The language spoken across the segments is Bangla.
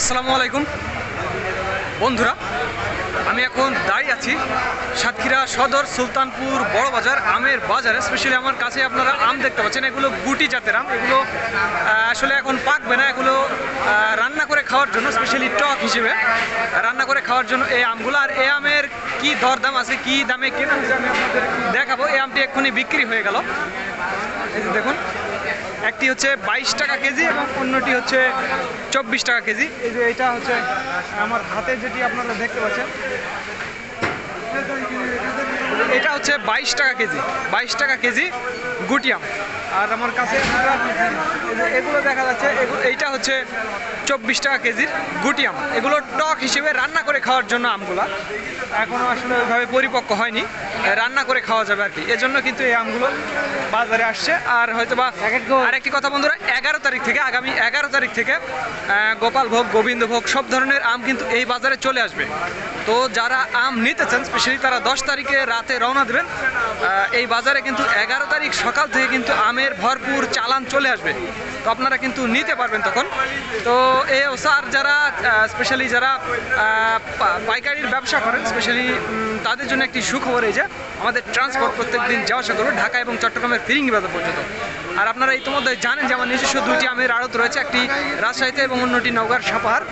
আসসালামু আলাইকুম। বন্ধুরা, আমি এখন দাঁড়িয়ে আছি সাতক্ষীরা সদর সুলতানপুর বড় বাজার আমের বাজারে। স্পেশালি আমার কাছে আপনারা আম দেখতে পাচ্ছেন, এগুলো গুটি জাতের আম। এগুলো আসলে এখন পাকবে না, এগুলো রান্না করে খাওয়ার জন্য স্পেশালি টক হিসেবে, রান্না করে খাওয়ার জন্য এই আমগুলো। আর এই আমের কি দরদাম আছে, কি দামে কেনা আমি আপনাদের দেখাবো। এই আমটি এক্ষুনি বিক্রি হয়ে গেল। দেখুন একটি হচ্ছে বাইশ টাকা কেজি এবং অন্যটি হচ্ছে চব্বিশ টাকা কেজি। এই যে এটা হচ্ছে আমার হাতে যেটি আপনারা দেখতে পাচ্ছেন। এটা হচ্ছে বাইশ টাকা কেজি। বাইশ টাকা কেজি গুটিয়াম আর আমার কাছে এগুলো দেখা যাচ্ছে এইটা হচ্ছে চব্বিশ টাকা কেজির গুটিয়াম এগুলো টক হিসেবে রান্না করে খাওয়ার জন্য আমগুলা। এখনও আসলে ওইভাবে পরিপক্ক হয়নি রান্না করে খাওয়া যাবে আর কি। এজন্য কিন্তু এই আমগুলো বাজারে আসছে। আর হয়তো বা আরেকটি কথা বন্ধুরা এগারো তারিখ থেকে আগামী এগারো তারিখ থেকে গোপাল ভোগ গোবিন্দ ভোগ সব ধরনের আম কিন্তু এই বাজারে চলে আসবে। তো যারা আম নিতে চান স্পেশালি তারা দশ তারিখে রাতে রওনা দেবেন এই বাজারে কিন্তু এগারো তারিখ সকাল থেকে কিন্তু আমের ভরপুর চালান চলে আসবে। তো আপনারা কিন্তু নিতে পারবেন তখন। তো এ স্যার যারা স্পেশালি যারা পাইকারির ব্যবসা করেন স্পেশালি তাদের জন্য একটি সুখবর এই যে, আমাদের ট্রান্সপোর্ট প্রত্যেক দিন যাওয়া আসা করবে ঢাকা এবং চট্টগ্রামের ফিরিঙ্গি বাজার পর্যন্ত। আর আপনারা ইতিমধ্যে জানেন যে, আমার নিজস্ব দুইটি আমের আড়ত রয়েছে, একটি রাজশাহীতে এবং অন্যটি নওগাঁর সাপাহার।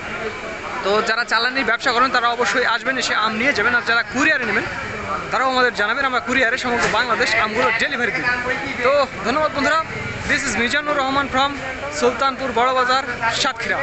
তো যারা চালানির ব্যবসা করেন, তারা অবশ্যই আসবেন, এসে আম নিয়ে যাবেন। আর যারা কুরিয়ারে নেবেন তারাও আমাদের জানাবেন, আমরা কুরিয়ারে সমগ্র বাংলাদেশ আমগুলো ডেলিভারি দিই। তো ধন্যবাদ বন্ধুরা this is Mizanur Rahman from Sultanpur Barobazar, Satkhira.